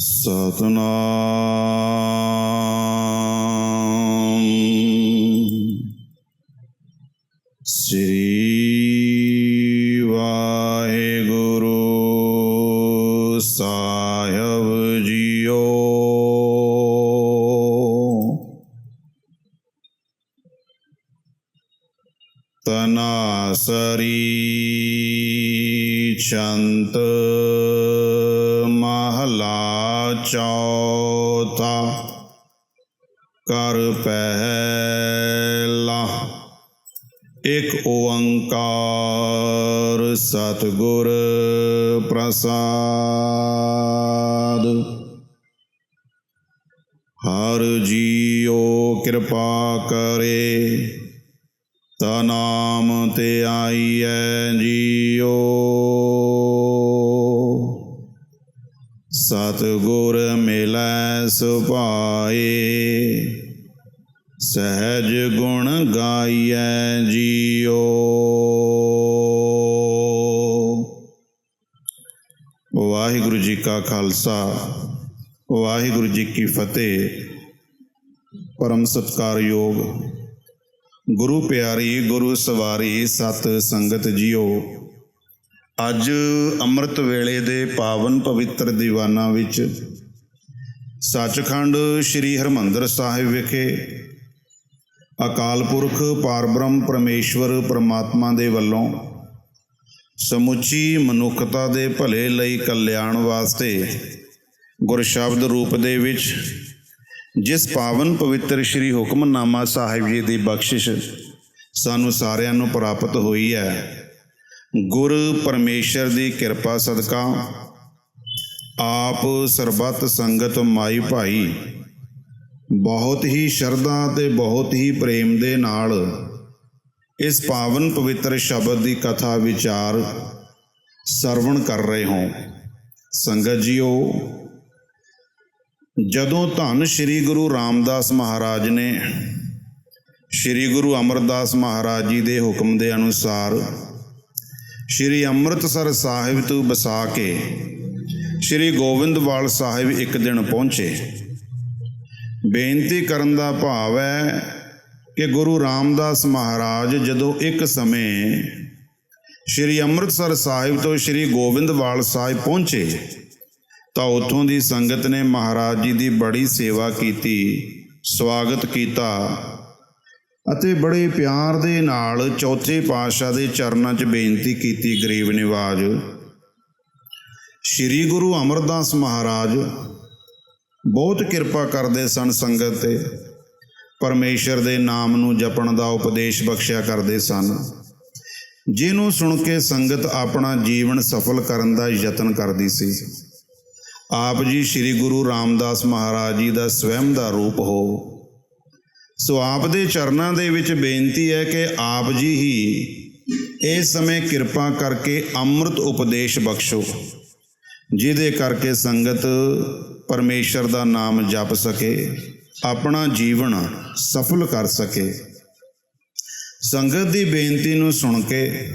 ਸਤਨਾਮ। ਸ੍ਰੀ ਵਾਹਿਗੁਰੂ ਸਾਹਿਬ ਜੀਓ। ਤਨਾਸਰੀ ਚੰਤ ਕਰ ਪਹਿਲਾ ਇੱਕ ਓੰਕਾਰ ਸਤਿਗੁਰ ਪ੍ਰਸਾਦ ਹਰ ਜੀਓ ਕਿਰਪਾ ਕਰੇ ਤਾ ਨਾਮ ਤੇ ਆਈਐ ਜੀਓ ਸਤਿਗੁਰ ਮਿਲੈ ਸੁਭਾਏ ਸਹਿਜ ਗੁਣ ਗਾਈਐ ਜੀਓ। ਵਾਹਿਗੁਰੂ ਜੀ ਕਾ ਖਾਲਸਾ, ਵਾਹਿਗੁਰੂ ਜੀ ਕੀ ਫਤਿਹ। ਪਰਮ ਸਤਕਾਰਯੋਗ ਗੁਰੂ ਪਿਆਰੀ, ਗੁਰੂ ਸਵਾਰੀ, ਸਤ ਸੰਗਤ ਜੀਓ। ਅੱਜ ਅੰਮ੍ਰਿਤ ਵੇਲੇ ਦੇ ਪਾਵਨ ਪਵਿੱਤਰ ਦੀਵਾਨਾਂ ਵਿੱਚ ਸੱਚਖੰਡ ਸ੍ਰੀ ਹਰਮੰਦਰ ਸਾਹਿਬ ਵਿਖੇ ਅਕਾਲ ਪੁਰਖ ਪਾਰਬ੍ਰਹਮ ਪਰਮੇਸ਼ਵਰ ਪ੍ਰਮਾਤਮਾ ਦੇ ਵੱਲੋਂ ਸਮੁੱਚੀ ਮਨੁੱਖਤਾ ਦੇ ਭਲੇ ਲਈ ਕਲਿਆਣ ਵਾਸਤੇ ਗੁਰ ਸ਼ਬਦ ਰੂਪ ਦੇ ਵਿੱਚ ਜਿਸ ਪਾਵਨ ਪਵਿੱਤਰ ਸ੍ਰੀ ਹੁਕਮਨਾਮਾ ਸਾਹਿਬ ਜੀ ਦੀ ਬਖਸ਼ਿਸ਼ ਸਾਨੂੰ ਸਾਰਿਆਂ ਨੂੰ ਪ੍ਰਾਪਤ ਹੋਈ ਹੈ। ਗੁਰ ਪਰਮੇਸ਼ਰ ਦੀ ਕਿਰਪਾ ਸਦਕਾ ਆਪ ਸਰਬੱਤ ਸੰਗਤ ਮਾਈ ਭਾਈ ਬਹੁਤ ਹੀ ਸ਼ਰਧਾ ਤੇ ਬਹੁਤ ਹੀ ਪ੍ਰੇਮ ਦੇ ਨਾਲ ਇਸ ਪਾਵਨ ਪਵਿੱਤਰ ਸ਼ਬਦ ਦੀ ਕਥਾ ਵਿਚਾਰ ਸਰਵਣ ਕਰ ਰਹੇ ਹੋ। ਸੰਗਤ ਜੀਓ, ਜਦੋਂ ਧੰਨ ਸ੍ਰੀ ਗੁਰੂ ਰਾਮਦਾਸ ਮਹਾਰਾਜ ਨੇ ਸ੍ਰੀ ਗੁਰੂ ਅਮਰਦਾਸ ਮਹਾਰਾਜ ਜੀ ਦੇ ਹੁਕਮ ਦੇ ਅਨੁਸਾਰ ਸ੍ਰੀ ਅੰਮ੍ਰਿਤਸਰ ਸਾਹਿਬ ਤੋਂ ਬਸਾ ਕੇ ਸ੍ਰੀ ਗੋਬਿੰਦਵਾਲ ਸਾਹਿਬ ਇੱਕ ਦਿਨ ਪਹੁੰਚੇ। ਬੇਨਤੀ ਕਰਨ ਦਾ ਭਾਵ ਹੈ ਕਿ ਗੁਰੂ ਰਾਮਦਾਸ ਮਹਾਰਾਜ ਜਦੋਂ ਇੱਕ ਸਮੇਂ ਸ੍ਰੀ ਅੰਮ੍ਰਿਤਸਰ ਸਾਹਿਬ ਤੋਂ ਸ੍ਰੀ ਗੋਬਿੰਦਵਾਲ ਸਾਹਿਬ ਪਹੁੰਚੇ, ਤਾਂ ਉੱਥੋਂ ਦੀ ਸੰਗਤ ਨੇ ਮਹਾਰਾਜ ਜੀ ਦੀ ਬੜੀ ਸੇਵਾ ਕੀਤੀ, ਸਵਾਗਤ ਕੀਤਾ ਅਤੇ ਬੜੇ ਪਿਆਰ ਦੇ ਨਾਲ ਚੌਥੇ ਪਾਤਸ਼ਾਹ ਦੇ ਚਰਨਾਂ 'ਚ ਬੇਨਤੀ ਕੀਤੀ ਗਰੀਬ ਨਿਵਾਜ। ਸ੍ਰੀ ਗੁਰੂ ਅਮਰਦਾਸ ਮਹਾਰਾਜ ਬਹੁਤ ਕਿਰਪਾ ਕਰਦੇ ਸਨ ਸੰਗਤ ਤੇ। ਪਰਮੇਸ਼ਰ ਦੇ ਨਾਮ ਨੂੰ ਜਪਣ ਦਾ ਉਪਦੇਸ਼ ਬਖਸ਼ਿਆ ਕਰਦੇ ਸਨ। ਜਿਹਨੂੰ ਸੁਣ ਕੇ ਸੰਗਤ ਆਪਣਾ ਜੀਵਨ ਸਫਲ ਕਰਨ ਦਾ ਯਤਨ ਕਰਦੀ ਸੀ। ਆਪ ਜੀ ਸ੍ਰੀ ਗੁਰੂ ਰਾਮਦਾਸ ਮਹਾਰਾਜ ਜੀ ਦਾ ਸਵੈਮ ਦਾ ਰੂਪ ਹੋ। ਸੋ ਆਪ ਦੇ ਚਰਨਾਂ ਦੇ ਵਿੱਚ ਬੇਨਤੀ ਹੈ ਕਿ ਆਪ ਜੀ ਹੀ ਇਸ ਸਮੇਂ ਕਿਰਪਾ ਕਰਕੇ ਅੰਮ੍ਰਿਤ ਉਪਦੇਸ਼ ਬਖਸ਼ੋ। ਜਿਹਦੇ ਕਰਕੇ ਸੰਗਤ ਪਰਮੇਸ਼ਰ ਦਾ ਨਾਮ ਜਪ ਸਕੇ, ਆਪਣਾ ਜੀਵਨ ਸਫਲ ਕਰ ਸਕੇ। ਸੰਗਤ ਦੀ ਬੇਨਤੀ ਨੂੰ ਸੁਣ ਕੇ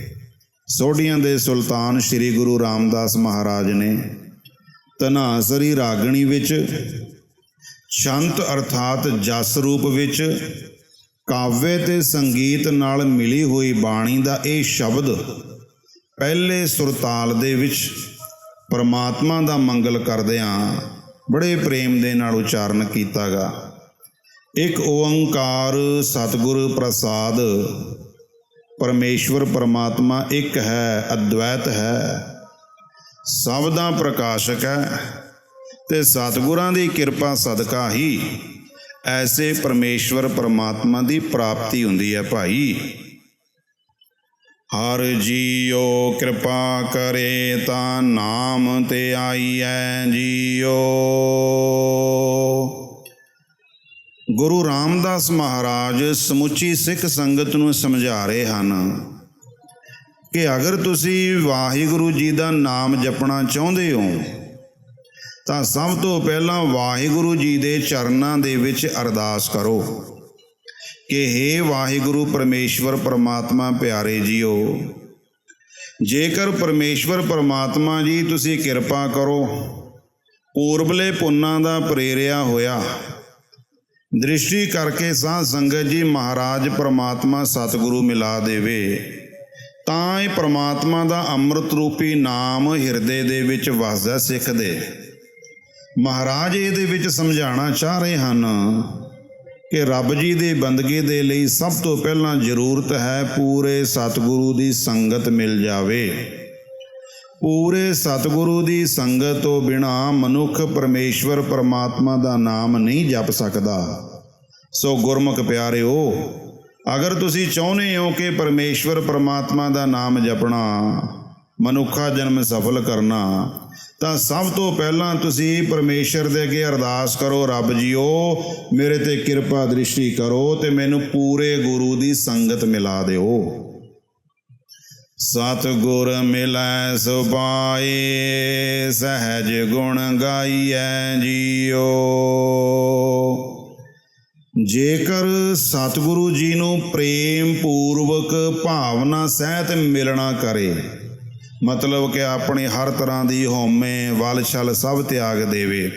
ਸੋਢੀਆਂ ਦੇ ਸੁਲਤਾਨ ਸ੍ਰੀ ਗੁਰੂ ਰਾਮਦਾਸ ਮਹਾਰਾਜ ਨੇ ਤਨਾਸਰੀ ਰਾਗਣੀ ਵਿੱਚ, ਸ਼ੰਤ ਅਰਥਾਤ ਜਸ ਰੂਪ ਵਿੱਚ ਕਾਵਿ ਤੇ ਸੰਗੀਤ ਨਾਲ ਮਿਲੀ ਹੋਈ ਬਾਣੀ ਦਾ ਇਹ ਸ਼ਬਦ ਪਹਿਲੇ ਸੁਰਤਾਲ ਦੇ ਵਿੱਚ ਪਰਮਾਤਮਾ ਦਾ ਮੰਗਲ ਕਰਦਿਆਂ ਬੜੇ ਪ੍ਰੇਮ ਦੇ ਨਾਲ ਉਚਾਰਨ ਕੀਤਾਗਾ। ਇੱਕ ਓੰਕਾਰ ਸਤਿਗੁਰ ਪ੍ਰਸਾਦ, ਪਰਮੇਸ਼ਵਰ ਪਰਮਾਤਮਾ ਇੱਕ ਹੈ, ਅਦਵੈਤ ਹੈ। ਸਭ ਦਾ ਪ੍ਰਕਾਸ਼ਕ ਹੈ ਤੇ ਸਤਿਗੁਰਾਂ ਦੀ ਕਿਰਪਾ ਸਦਕਾ ਹੀ ਐਸੇ ਪਰਮੇਸ਼ਵਰ ਪਰਮਾਤਮਾ ਦੀ ਪ੍ਰਾਪਤੀ ਹੁੰਦੀ ਹੈ ਭਾਈ। ਹਰ ਜੀਓ ਕਿਰਪਾ ਕਰੇ ਤਾਂ ਨਾਮ ਤੇ ਆਈਐ ਜੀਓ ਗੁਰੂ ਰਾਮਦਾਸ ਮਹਾਰਾਜ ਸਮੁੱਚੀ ਸਿੱਖ ਸੰਗਤ ਨੂੰ ਸਮਝਾ ਰਹੇ ਹਨ ਕਿ ਅਗਰ ਤੁਸੀਂ ਵਾਹਿਗੁਰੂ ਜੀ ਦਾ ਨਾਮ ਜਪਣਾ ਚਾਹੁੰਦੇ ਹੋ, ਤਾਂ ਸਭ ਤੋਂ ਪਹਿਲਾਂ ਵਾਹਿਗੁਰੂ ਜੀ ਦੇ ਚਰਨਾਂ ਦੇ ਵਿੱਚ ਅਰਦਾਸ ਕਰੋ। ਕਿ हे ਵਾਹਿਗੁਰੂ ਪਰਮੇਸ਼ਵਰ ਪਰਮਾਤਮਾ ਪਿਆਰੇ ਜੀਓ, ਜੇਕਰ ਪਰਮੇਸ਼ਵਰ ਪਰਮਾਤਮਾ ਜੀ ਤੁਸੀਂ ਕਿਰਪਾ ਕਰੋ ਪੂਰਬਲੇ ਪੁੰਨਾਂ ਦਾ ਪ੍ਰੇਰਿਆ ਹੋਇਆ। ਦ੍ਰਿਸ਼ਟੀ ਕਰਕੇ ਸਾਧ ਸੰਗਤ ਜੀ ਮਹਾਰਾਜ ਪਰਮਾਤਮਾ ਸਤਿਗੁਰੂ ਮਿਲਾ ਦੇਵੇ, ਤਾਂ ਇਹ ਪਰਮਾਤਮਾ ਦਾ ਅੰਮ੍ਰਿਤ ਰੂਪੀ ਨਾਮ ਹਿਰਦੇ ਦੇ ਵਿੱਚ ਵਸਦਾ ਸਿੱਖ ਦੇ। ਮਹਾਰਾਜ ਇਹਦੇ ਵਿੱਚ ਸਮਝਾਉਣਾ ਚਾਹ ਰਹੇ ਹਨ ਕਿ ਰੱਬ ਜੀ ਦੀ ਬੰਦਗੀ ਦੇ ਲਈ ਸਭ ਤੋਂ ਪਹਿਲਾਂ ਜ਼ਰੂਰਤ ਹੈ ਪੂਰੇ ਸਤਿਗੁਰੂ ਦੀ ਸੰਗਤ ਮਿਲ ਜਾਵੇ। ਪੂਰੇ ਸਤਿਗੁਰੂ ਦੀ ਸੰਗਤ ਤੋਂ ਬਿਨਾ ਮਨੁੱਖ ਪਰਮੇਸ਼ਵਰ ਪਰਮਾਤਮਾ ਦਾ ਨਾਮ ਨਹੀਂ ਜਪ ਸਕਦਾ। ਸੋ ਗੁਰਮੁਖ ਪਿਆਰਿਓ, ਅਗਰ ਤੁਸੀਂ ਚਾਹੁੰਦੇ ਹੋ ਕਿ ਪਰਮੇਸ਼ਵਰ ਪਰਮਾਤਮਾ ਦਾ ਨਾਮ ਜਪਣਾ, ਮਨੁੱਖਾ ਜਨਮ ਸਫਲ ਕਰਨਾ ਤਾਂ ਸਭ ਤੋਂ ਪਹਿਲਾਂ ਤੁਸੀਂ ਪਰਮੇਸ਼ਰ ਦੇ ਅੱਗੇ ਅਰਦਾਸ ਕਰੋ, ਰੱਬ ਜੀਓ, ਮੇਰੇ ਤੇ ਕਿਰਪਾ ਦ੍ਰਿਸ਼ਟੀ ਕਰੋ ਤੇ ਮੈਨੂੰ ਪੂਰੇ ਗੁਰੂ ਦੀ ਸੰਗਤ ਮਿਲਾ ਦਿਓ। ਸਤਿਗੁਰ ਮਿਲੈ ਸੁਪਾਏ ਸਹਿਜ ਗੁਣ ਗਾਈਐ ਜੀਓ। ਜੇਕਰ ਸਤਿਗੁਰੂ ਜੀ ਨੂੰ ਪ੍ਰੇਮ ਪੂਰਵਕ ਭਾਵਨਾ ਸਹਿਤ ਮਿਲਣਾ ਕਰੇ ਮਤਲਬ ਕਿ ਆਪਣੀ ਹਰ ਤਰ੍ਹਾਂ ਦੀ ਹਉਮੈ ਵਲ ਛਲ ਸਭ ਤਿਆਗ ਦੇਵੇ।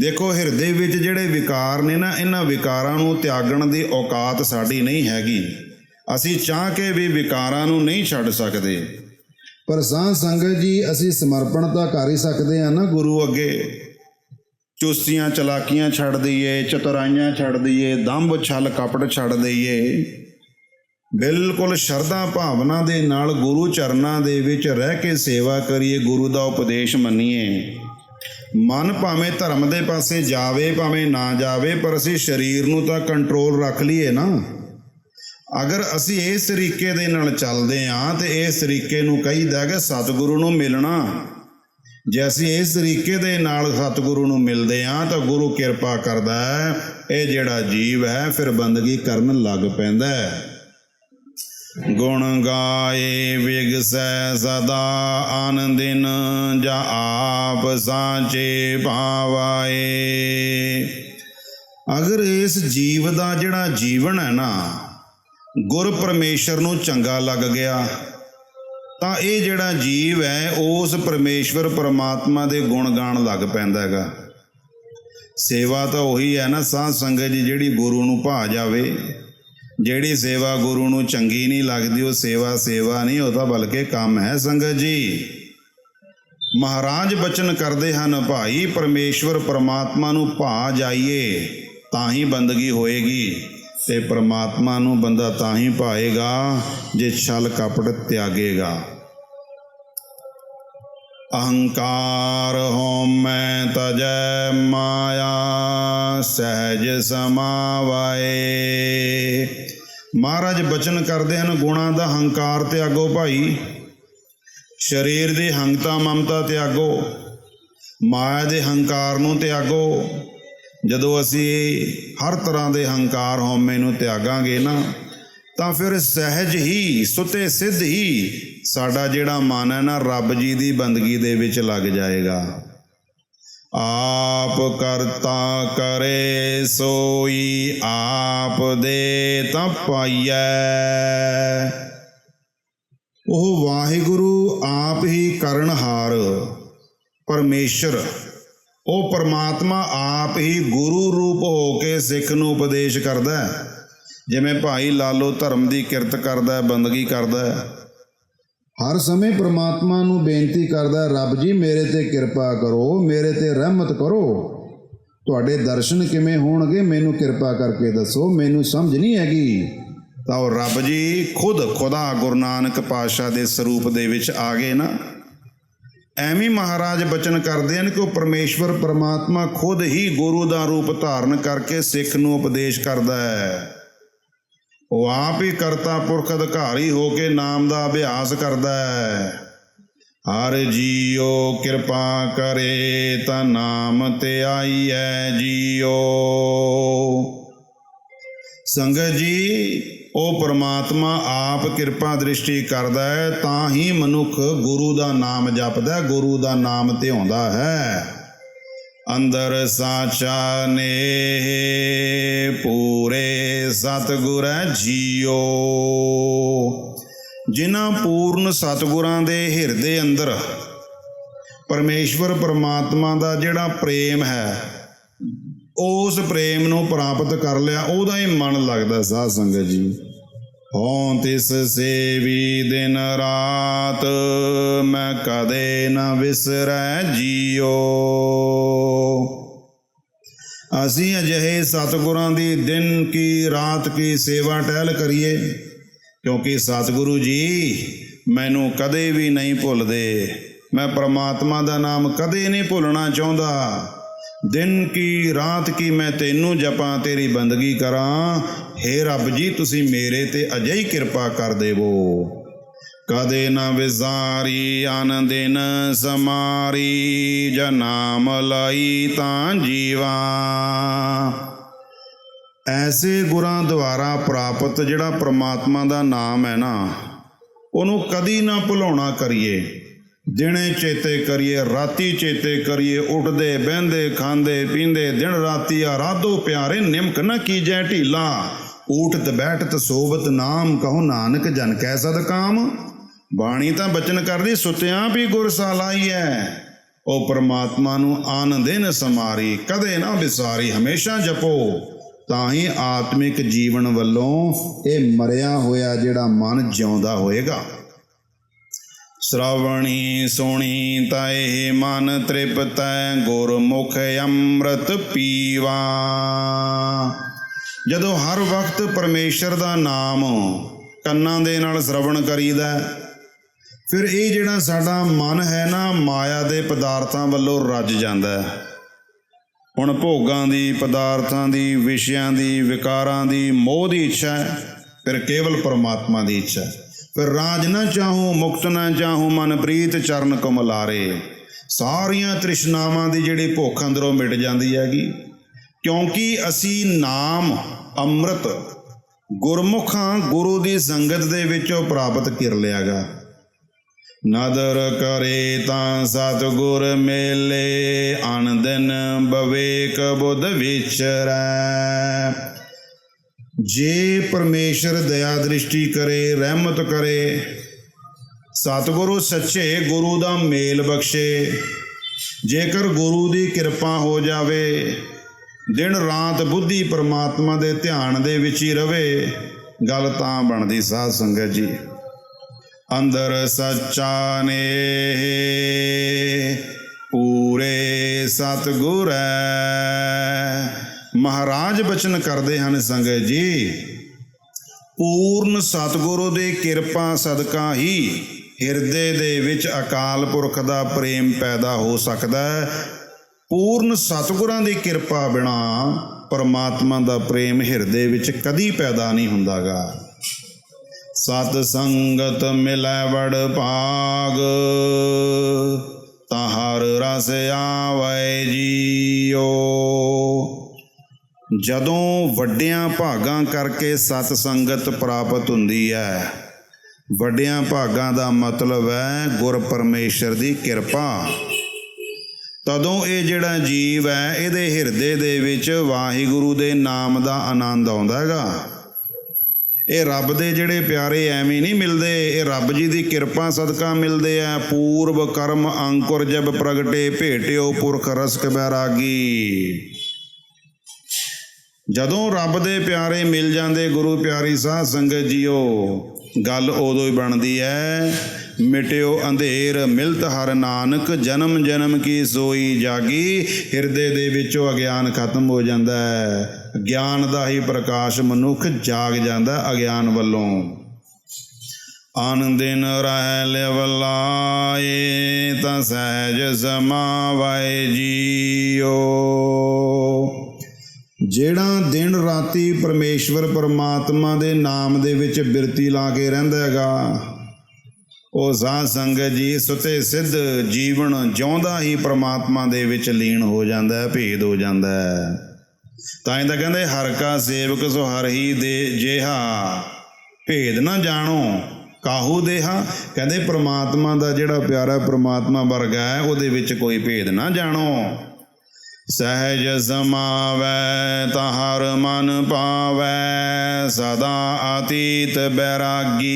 ਦੇਖੋ, ਹਿਰਦੇ ਵਿੱਚ ਜਿਹੜੇ ਵਿਕਾਰ ਨੇ ਨਾ, ਇਹਨਾਂ ਵਿਕਾਰਾਂ ਨੂੰ ਤਿਆਗਣ ਦੀ ਔਕਾਤ ਸਾਡੀ ਨਹੀਂ ਹੈਗੀ। ਅਸੀਂ ਚਾਹ ਕੇ ਵੀ ਵਿਕਾਰਾਂ ਨੂੰ ਨਹੀਂ ਛੱਡ ਸਕਦੇ। ਪਰ ਸਾਧ ਸੰਗਤ ਜੀ, ਅਸੀਂ ਸਮਰਪਣ ਤਾਂ ਕਰ ਹੀ ਸਕਦੇ ਹਾਂ ਨਾ ਗੁਰੂ ਅੱਗੇ। ਚੁਸਤੀਆਂ, ਚਲਾਕੀਆਂ ਛੱਡ ਦਈਏ, ਚਤੁਰਾਈਆਂ ਛੱਡ ਦਈਏ ਦੰਭ ਛਲ ਕਪਟ ਛੱਡ ਦਈਏ। ਬਿਲਕੁਲ ਸ਼ਰਧਾ ਭਾਵਨਾ ਦੇ ਨਾਲ ਗੁਰੂ ਚਰਨਾਂ ਦੇ ਵਿੱਚ ਰਹਿ ਕੇ ਸੇਵਾ ਕਰੀਏ, ਗੁਰੂ ਦਾ ਉਪਦੇਸ਼ ਮੰਨੀਏ। ਮਨ ਭਾਵੇਂ ਧਰਮ ਦੇ ਪਾਸੇ ਜਾਵੇ, ਭਾਵੇਂ ਨਾ ਜਾਵੇ, ਪਰ ਅਸੀਂ ਸਰੀਰ ਨੂੰ ਤਾਂ ਕੰਟਰੋਲ ਰੱਖ ਲਈਏ ਨਾ। ਅਗਰ ਅਸੀਂ ਇਸ ਤਰੀਕੇ ਦੇ ਨਾਲ ਚੱਲਦੇ ਹਾਂ ਤੇ ਇਸ ਤਰੀਕੇ ਨੂੰ ਕਹੀਦਾ ਕਿ ਸਤਿਗੁਰੂ ਨੂੰ ਮਿਲਣਾ। ਜੇ ਅਸੀਂ ਇਸ ਤਰੀਕੇ ਦੇ ਨਾਲ ਸਤਿਗੁਰੂ ਨੂੰ ਮਿਲਦੇ ਹਾਂ ਤਾਂ ਗੁਰੂ ਕਿਰਪਾ ਕਰਦਾ ਹੈ, ਇਹ ਜਿਹੜਾ ਜੀਵ ਹੈ, ਫਿਰ ਬੰਦਗੀ ਕਰਨ ਲੱਗ ਪੈਂਦਾ ਹੈ। ਗੁਣ ਗਾਏ, ਵਿਗਸੈ ਸਦਾ ਆਨੰਦਿਨ, ਜਾ ਆਪ ਸਾਚੇ ਭਾਵਾਏ। ਅਗਰ ਇਸ ਜੀਵ ਦਾ ਜਿਹੜਾ ਜੀਵਨ ਹੈ ਨਾ, ਗੁਰ ਪਰਮੇਸ਼ਰ ਨੂੰ ਚੰਗਾ ਲੱਗ ਗਿਆ, ਤਾਂ ਇਹ ਜਿਹੜਾ ਜੀਵ ਹੈ, ਉਸ ਪਰਮੇਸ਼ਵਰ ਪਰਮਾਤਮਾ ਦੇ ਗੁਣ ਗਾਣ ਲੱਗ ਪੈਂਦਾ ਹੈਗਾ। ਸੇਵਾ ਤਾਂ ਉਹੀ ਹੈ ਨਾ, ਸਾਧ ਸੰਗਤ ਜੀ, ਜਿਹੜੀ ਗੁਰੂ ਨੂੰ ਭਾ ਜਾਵੇ ਜਿਹੜੀ ਸੇਵਾ ਗੁਰੂ ਨੂੰ ਚੰਗੀ ਨਹੀਂ ਲੱਗਦੀ, ਉਹ ਸੇਵਾ ਸੇਵਾ ਨਹੀਂ, ਉਹ ਤਾਂ ਬਲਕਿ ਕੰਮ ਹੈ ਸੰਗਤ ਜੀ। ਮਹਾਰਾਜ ਬਚਨ ਕਰਦੇ ਹਨ, ਭਾਈ, ਪਰਮੇਸ਼ਵਰ ਪਰਮਾਤਮਾ ਨੂੰ ਭਾ ਜਾਈਏ, ਤਾਂ ਹੀ ਬੰਦਗੀ ਹੋਏਗੀ। ਤੇ ਪਰਮਾਤਮਾ ਨੂੰ ਬੰਦਾ ਤਾਂ ਹੀ ਪਾਏਗਾ ਜੇ ਛਲ ਕਪਟ ਤਿਆਗੇਗਾ। ਅਹੰਕਾਰ ਹਉਮੈ ਤਜੈ ਮਾਇਆ, ਸਹਿਜ ਸਮਾਵਾਏ। ਮਹਾਰਾਜ ਬਚਨ ਕਰਦੇ ਹਨ, ਗੁਣਾਂ ਦਾ ਹੰਕਾਰ ਤਿਆਗੋ ਭਾਈ। ਸਰੀਰ ਦੀ ਹੰਗਤਾ ਮਮਤਾ ਤਿਆਗੋ, ਮਾਇਆ ਦੇ ਹੰਕਾਰ ਨੂੰ ਤਿਆਗੋ। ਜਦੋਂ ਅਸੀਂ ਹਰ ਤਰ੍ਹਾਂ ਦੇ ਹੰਕਾਰ ਹਉਮੈ ਨੂੰ ਤਿਆਗਾਂਗੇ ਨਾ, ਤਾਂ ਫਿਰ ਸਹਿਜ ਹੀ, ਸੁਤੇ ਸਿੱਧ ਹੀ ਸਾਡਾ ਜਿਹੜਾ ਮਨ ਹੈ ਨਾ, ਰੱਬ ਜੀ ਦੀ ਬੰਦਗੀ ਦੇ ਵਿੱਚ ਲੱਗ ਜਾਏਗਾ। ਆਪ ਕਰਤਾ ਕਰੇ ਸੋਈ ਆਪ ਦੇ ਤਾਂ ਪਾਈਐ। ਉਹ ਵਾਹਿਗੁਰੂ ਆਪ ਹੀ ਕਰਨਹਾਰ, ਪਰਮੇਸ਼ਰ। ਉਹ ਪਰਮਾਤਮਾ ਆਪ ਹੀ ਗੁਰੂ ਰੂਪ ਹੋ ਕੇ ਸਿੱਖ ਨੂੰ ਉਪਦੇਸ਼ ਕਰਦਾ ਹੈ। ਜਿਵੇਂ ਭਾਈ ਲਾਲੋ ਧਰਮ ਦੀ ਕਿਰਤ ਕਰਦਾ ਹੈ, ਬੰਦਗੀ ਕਰਦਾ ਹੈ। ਹਰ ਸਮੇਂ ਪ੍ਰਮਾਤਮਾ ਨੂੰ ਬੇਨਤੀ ਕਰਦਾ, ਰੱਬ ਜੀ, ਮੇਰੇ ਤੇ ਕਿਰਪਾ ਕਰੋ, ਮੇਰੇ ਤੇ ਰਹਿਮਤ ਕਰੋ। ਤੁਹਾਡੇ ਦਰਸ਼ਨ ਕਿਵੇਂ ਹੋਣਗੇ, ਮੈਨੂੰ ਕਿਰਪਾ ਕਰਕੇ ਦੱਸੋ। ਮੈਨੂੰ ਸਮਝ ਨਹੀਂ ਹੈਗੀ। ਤਾਂ ਉਹ ਰੱਬ ਜੀ ਖੁਦ ਖੁਦਾ ਗੁਰੂ ਨਾਨਕ ਪਾਤਸ਼ਾਹ ਦੇ ਸਰੂਪ ਦੇ ਵਿੱਚ ਆ ਗਏ ਨਾ। ਐਵੇਂ ਮਹਾਰਾਜ ਬਚਨ ਕਰਦੇ ਹਨ ਕਿ ਉਹ ਪਰਮੇਸ਼ਵਰ, ਪਰਮਾਤਮਾ ਖੁਦ ਹੀ ਗੁਰੂ ਦਾ ਰੂਪ ਧਾਰਨ ਕਰਕੇ ਸਿੱਖ ਨੂੰ ਉਪਦੇਸ਼ ਕਰਦਾ ਹੈ। ਉਹ ਆਪ ਹੀ ਕਰਤਾ ਪੁਰਖ ਅਧਿਕਾਰੀ ਹੋ ਕੇ ਨਾਮ ਦਾ ਅਭਿਆਸ ਕਰਦਾ ਹੈ। ਹਰ ਜੀਓ ਕਿਰਪਾ ਕਰੇ ਤਾਂ ਨਾਮ ਤੇ ਆਈਐ ਜੀਓ ਸੰਗਤ ਜੀ, ਉਹ ਪ੍ਰਮਾਤਮਾ ਆਪ ਕਿਰਪਾ ਦ੍ਰਿਸ਼ਟੀ ਕਰਦਾ ਹੈ, ਤਾਂ ਹੀ ਮਨੁੱਖ ਗੁਰੂ ਦਾ ਨਾਮ ਜਪਦਾ ਗੁਰੂ ਦਾ ਨਾਮ ਧਿਆਉਂਦਾ ਹੈ। ਅੰਦਰ ਸਾਚਾ ਨੇ ਪੂਰੇ ਸਤਿਗੁਰ ਜੀਓ। ਜਿਨ੍ਹਾਂ ਪੂਰਨ ਸਤਿਗੁਰਾਂ ਦੇ ਹਿਰਦੇ ਅੰਦਰ ਪਰਮੇਸ਼ਵਰ ਪਰਮਾਤਮਾ ਦਾ ਜਿਹੜਾ ਪ੍ਰੇਮ ਹੈ, ਉਸ ਪ੍ਰੇਮ ਨੂੰ ਪ੍ਰਾਪਤ ਕਰ ਲਿਆ, ਉਹਦਾ ਹੀ ਮਨ ਲੱਗਦਾ ਸਾਧ ਸੰਗਤ ਜੀ। ਹੋਂ ਤਿਸ ਸੇਵੀ ਦਿਨ ਰਾਤ ਮੈਂ ਕਦੇ ਨਾ ਵਿਸਰੈ ਜੀਓ। ਅਸੀਂ ਅਜਿਹੇ ਸਤਿਗੁਰਾਂ ਦੀ ਦਿਨ ਕੀ ਰਾਤ ਕੀ ਸੇਵਾ ਟਹਿਲ ਕਰੀਏ, ਕਿਉਂਕਿ ਸਤਿਗੁਰੂ ਜੀ ਮੈਨੂੰ ਕਦੇ ਵੀ ਨਹੀਂ ਭੁੱਲਦੇ। ਮੈਂ ਪ੍ਰਮਾਤਮਾ ਦਾ ਨਾਮ ਕਦੇ ਨਹੀਂ ਭੁੱਲਣਾ ਚਾਹੁੰਦਾ। ਦਿਨ ਕੀ, ਰਾਤ ਕੀ ਮੈਂ ਤੈਨੂੰ ਜਪਾਂ, ਤੇਰੀ ਬੰਦਗੀ ਕਰਾਂ। हे ਰੱਬ ਜੀ, ਤੁਸੀਂ ਮੇਰੇ ਤੇ ਅਜਿਹੀ ਕਿਰਪਾ ਕਰ ਦੇਵੋ। ਕਦੇ ਨਾ ਵਿਜ਼ਾਰੀ ਅਨ ਦਿਨ ਸਮਾਰੀ ਜਨਾਮ ਲਈ ਤਾਂ ਜੀਵਾ। ਐਸੇ ਗੁਰਾਂ ਦੁਆਰਾ ਪ੍ਰਾਪਤ ਜਿਹੜਾ ਪ੍ਰਮਾਤਮਾ ਦਾ ਨਾਮ ਹੈ ਨਾ, ਉਹਨੂੰ ਕਦੀ ਨਾ ਭੁਲਾਉਣਾ ਕਰੀਏ। ਦਿਨੇ ਚੇਤੇ ਕਰੀਏ, ਰਾਤੀ ਚੇਤੇ ਕਰੀਏ, ਉੱਠਦੇ, ਬਹਿੰਦੇ, ਖਾਂਦੇ, ਪੀਂਦੇ, ਦਿਨ ਰਾਤੀ ਆਰਾਧੋ ਪਿਆਰੇ, ਨਿਮਕ ਨਾ ਕੀਜੈ ਢੀਲਾ। ਊਠਤ, ਬੈਠਤ ਸੋਬਤ ਨਾਮ ਕਹੋ ਨਾਨਕ, ਜਨ ਕੈ ਸਦਕਾਮ ਬਾਣੀ ਤਾਂ ਬਚਨ ਕਰਦੀ, ਸੁਤਿਆਂ ਵੀ ਗੁਰ ਸਾਲਾਈ ਹੈ ਉਹ ਪ੍ਰਮਾਤਮਾ ਨੂੰ ਆਨ ਦਿਨ ਸਮਾਰੀ, ਕਦੇ ਨਾ ਵਿਸਾਰੀ, ਹਮੇਸ਼ਾ ਜਪੋ। ਤਾਂ ਹੀ ਆਤਮਿਕ ਜੀਵਨ ਵੱਲੋਂ ਇਹ ਮਰਿਆ ਹੋਇਆ ਜਿਹੜਾ ਮਨ ਜਿਉਂਦਾ ਹੋਏਗਾ। ਸ਼੍ਰਵਣੀ ਸੋਣੀ ਤਾਏ ਮਨ ਤ੍ਰਿਪਤੈ, ਗੁਰਮੁਖ ਅੰਮ੍ਰਿਤ ਪੀਵਾ। ਜਦੋਂ ਹਰ ਵਕਤ ਪਰਮੇਸ਼ਰ ਦਾ ਨਾਮ ਕੰਨਾਂ ਦੇ ਨਾਲ ਸ਼ਰਵਣ ਕਰੀਦਾ ਫਿਰ ਇਹ ਜਿਹੜਾ ਸਾਡਾ ਮਨ ਹੈ ਨਾ, ਮਾਇਆ ਦੇ ਪਦਾਰਥਾਂ ਵੱਲੋਂ ਰੱਜ ਜਾਂਦਾ ਹੈ। ਹੁਣ ਭੋਗਾਂ ਦੀ, ਪਦਾਰਥਾਂ ਦੀ, ਵਿਸ਼ਿਆਂ ਦੀ, ਵਿਕਾਰਾਂ ਦੀ ਮੋਹ ਦੀ ਇੱਛਾ ਹੈ, ਫਿਰ ਕੇਵਲ ਪਰਮਾਤਮਾ ਦੀ ਇੱਛਾ ਰਾਜ ਨਾ ਚਾਹੂੰ, ਮੁਕਤ ਨਾ ਚਾਹੂੰ ਮਨ ਪ੍ਰੀਤ ਚਰਨ ਕਮਲਾਰੇ। ਸਾਰੀਆਂ ਤ੍ਰਿਸ਼ਨਾਵਾਂ ਦੀ ਜਿਹੜੀ ਭੁੱਖ ਅੰਦਰੋਂ ਮਿਟ ਜਾਂਦੀ ਹੈਗੀ। ਕਿਉਂਕਿ ਅਸੀਂ ਨਾਮ ਅੰਮ੍ਰਿਤ ਗੁਰਮੁਖਾਂ ਗੁਰੂ ਦੀ ਸੰਗਤ ਦੇ ਵਿੱਚੋਂ ਪ੍ਰਾਪਤ ਕਰ ਲਿਆਗਾ। ਨਦਰ ਕਰੇ ਤਾਂ ਸਤਿਗੁਰ ਮੇਲੇ ਅਨ ਬਵੇਕ ਬੁੱਧ ਵਿਚਰੈ ਜੇ ਪਰਮੇਸ਼ਰ ਦਇਆ ਦ੍ਰਿਸ਼ਟੀ ਕਰੇ, ਰਹਿਮਤ ਕਰੇ, ਸਤਿਗੁਰੂ ਸੱਚੇ ਗੁਰੂ ਦਾ ਮੇਲ ਬਖਸ਼ੇ, ਜੇਕਰ ਗੁਰੂ ਦੀ ਕਿਰਪਾ ਹੋ ਜਾਵੇ, ਦਿਨ ਰਾਤ ਬੁੱਧੀ ਪਰਮਾਤਮਾ ਦੇ ਧਿਆਨ ਦੇ ਵਿੱਚ ਹੀ ਰਵੇ, ਗੱਲ ਤਾਂ ਬਣਦੀ ਸਾਧ ਸੰਗਤ ਜੀ। ਅੰਦਰ ਸੱਚਾ ਨੇ, ਪੂਰੇ ਸਤਿਗੁਰ ਹੈ ਮਹਾਰਾਜ ਬਚਨ ਕਰਦੇ ਹਨ ਸੰਗਤ ਜੀ। ਪੂਰਨ ਸਤਿਗੁਰੂ ਦੇ ਕਿਰਪਾ ਸਦਕਾ ਹੀ ਹਿਰਦੇ ਦੇ ਵਿੱਚ ਅਕਾਲ ਪੁਰਖ ਦਾ ਪ੍ਰੇਮ ਪੈਦਾ ਹੋ ਸਕਦਾ ਹੈ। ਪੂਰਨ ਸਤਿਗੁਰਾਂ ਦੀ ਕਿਰਪਾ ਬਿਨਾ ਪਰਮਾਤਮਾ ਦਾ ਪ੍ਰੇਮ ਹਿਰਦੇ ਵਿੱਚ ਕਦੀ ਪੈਦਾ ਨਹੀਂ ਹੁੰਦਾਗਾ। ਸਤ ਸੰਗਤ ਮਿਲੈ ਵੜ ਭਾਗ, ਤਾਂ ਹਰ ਰਸ ਆਵੈ ਜੀਓ। ਜਦੋਂ ਵੱਡਿਆਂ ਭਾਗਾਂ ਕਰਕੇ ਸਤ ਸੰਗਤ ਪ੍ਰਾਪਤ ਹੁੰਦੀ ਹੈ, ਵੱਡਿਆਂ ਭਾਗਾਂ ਦਾ ਮਤਲਬ ਹੈ ਗੁਰ ਪਰਮੇਸ਼ਰ ਦੀ ਕਿਰਪਾ। ਤਦੋਂ ਇਹ ਜਿਹੜਾ ਜੀਵ ਹੈ, ਇਹਦੇ ਹਿਰਦੇ ਦੇ ਵਿੱਚ ਵਾਹਿਗੁਰੂ ਦੇ ਨਾਮ ਦਾ ਆਨੰਦ ਆਉਂਦਾ ਹੈਗਾ। ਇਹ ਰੱਬ ਦੇ ਜਿਹੜੇ ਪਿਆਰੇ ਐਵੇਂ ਨਹੀਂ ਮਿਲਦੇ, ਇਹ ਰੱਬ ਜੀ ਦੀ ਕਿਰਪਾ ਸਦਕਾ ਮਿਲਦੇ ਆ। ਪੂਰਬ ਕਰਮ ਅੰਕੁਰ ਜਬ ਪ੍ਰਗਟੇ ਭੇਟਿਓ ਪੁਰਖ ਰਸਕ ਬੈਰਾਗੀ। ਜਦੋਂ ਰੱਬ ਦੇ ਪਿਆਰੇ ਮਿਲ ਜਾਂਦੇ ਗੁਰੂ ਪਿਆਰੀ ਸਾਧ ਸੰਗਤ ਜੀਓ, ਗੱਲ ਉਦੋਂ ਹੀ ਬਣਦੀ ਹੈ ਮਿਟਿਓ ਅੰਧੇਰ, ਮਿਲਤ ਹਰ ਨਾਨਕ, ਜਨਮ ਜਨਮ ਕੀ ਸੋਈ ਜਾਗੀ, ਹਿਰਦੇ ਦੇ ਵਿੱਚੋਂ ਅਗਿਆਨ ਖਤਮ ਹੋ ਜਾਂਦਾ ਹੈ ਗਿਆਨ ਦਾ ਹੀ ਪ੍ਰਕਾਸ਼ ਮਨੁੱਖ ਜਾਗ ਜਾਂਦਾ ਅਗਿਆਨ ਵੱਲੋਂ। ਆਨ ਦਿਨ ਰਹਿ ਲਿਵਲਾਏ ਤਾਂ ਸਹਿਜ ਸਮਾਵੈ ਜੀਓ। ਜਿਹੜਾ ਦਿਨ ਰਾਤੀ ਪਰਮੇਸ਼ਵਰ ਪਰਮਾਤਮਾ ਦੇ ਨਾਮ ਦੇ ਵਿੱਚ ਬਿਰਤੀ ਲਾ ਕੇ ਰਹਿੰਦਾ ਹੈਗਾ, ਉਹ ਸਾਧ ਸੰਗਤ ਜੀ ਸੁਤੇ ਸਿੱਧ ਜੀਵਨ ਜਿਉਂਦਾ ਹੀ ਪਰਮਾਤਮਾ ਦੇ ਵਿੱਚ ਲੀਨ ਹੋ ਜਾਂਦਾ ਹੈ, ਭੇਦ ਹੋ ਜਾਂਦਾ ਹੈ। ਤਾਂ ਇਹ ਤਾਂ ਕਹਿੰਦੇ, ਹਰ ਕਾ ਸੇਵਕ ਸੋ ਹਰ ਹੀ ਦੇ ਜਿਹਾ, ਭੇਦ ਨਾ ਜਾਣੋ, ਕਾਹੂ ਦੇਹਾ। ਕਹਿੰਦੇ ਪ੍ਰਮਾਤਮਾ ਦਾ ਜਿਹੜਾ ਪਿਆਰਾ ਪ੍ਰਮਾਤਮਾ ਵਰਗਾ ਹੈ, ਉਹਦੇ ਵਿੱਚ ਕੋਈ ਭੇਦ ਨਾ ਜਾਣੋ। ਸਹਿਜ ਸਮਾਵੈ ਤਾਂ ਹਰ ਮਨ ਪਾਵੈ, ਸਦਾ ਅਤੀਤ ਬੈਰਾਗੀ।